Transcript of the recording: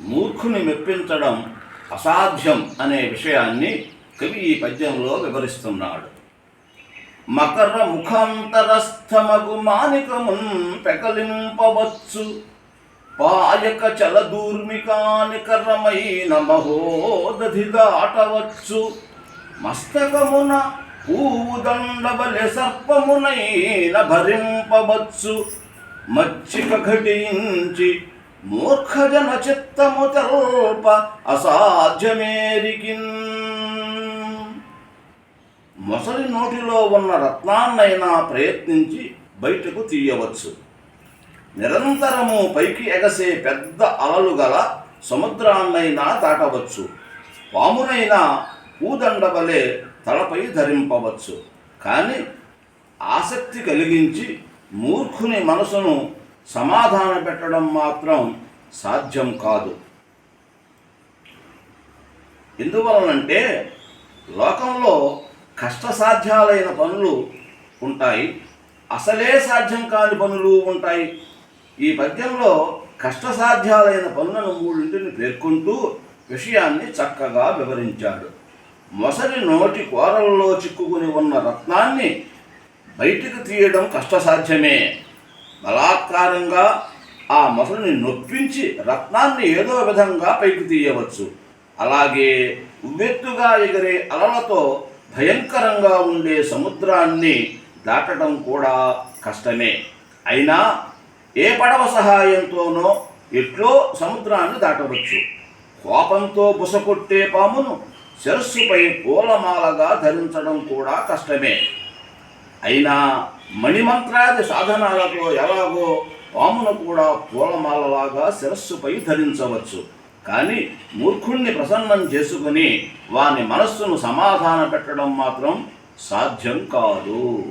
మూర్ఖుని మెప్పించడం అసాధ్యం అనే విషయాన్ని కవి ఈ పద్యంలో వివరిస్తున్నాడు. మకర ముఖాంతరస్థమగు మానికమున్ పెకలింపవచ్చు. పాయక చలదూర్మికానికరమైన మహోదధి దాటవచ్చు. మస్తకమున పువ్వు సర్పమునైన భరింపవచ్చు. మచ్చిక ఘటించి మూర్ఖజన చిత్తము తెల్ప అసాధ్యమేరికిన్. మొసలి నోటిలో ఉన్న రత్నాన్నైనా ప్రయత్నించి బయటకు తీయవచ్చు. నిరంతరము పైకి ఎగసే పెద్ద అలలు గల సముద్రాన్నైనా దాటవచ్చు. పామునైనా వలె తలపై ధరింపవచ్చు. కానీ ఆసక్తి కలిగించి మూర్ఖుని మనసును సమాధాన పెట్టడం మాత్రం సాధ్యం కాదు. ఎందువలనంటే లోకంలో కష్టసాధ్యాలైన పనులు ఉంటాయి. అసలే సాధ్యం కాని పనులు ఉంటాయి. ఈ పద్యంలో కష్టసాధ్యాలైన పనులను మూడింటిని పేర్కొంటూ విషయాన్ని చక్కగా వివరించాడు. మొసలి నోటి కూరల్లో చిక్కుకుని ఉన్న రత్నాన్ని బయటికి తీయడం కష్టసాధ్యమే. బలాత్కారంగా ఆ మొసలిని నొప్పించి రత్నాన్ని ఏదో విధంగా పైకి తీయవచ్చు. అలాగే ఉవ్వెత్తుగా ఎగిరే అలలతో భయంకరంగా ఉండే సముద్రాన్ని దాటడం కూడా కష్టమే. అయినా ఏ పడవ సహాయంతోనో ఎట్లో సముద్రాన్ని దాటవచ్చు. కోపంతో బుసకొట్టే పామును శిరస్సుపై పూలమాలగా ధరించడం కూడా కష్టమే. అయినా మణిమంత్రాది సాధనాలతో ఎలాగో పామును కూడా పూలమాలలాగా శిరస్సుపై ధరించవచ్చు. కానీ మూర్ఖుణ్ణి ప్రసన్నం చేసుకుని వాని మనస్సును సమాధాన పెట్టడం మాత్రం సాధ్యం కాదు.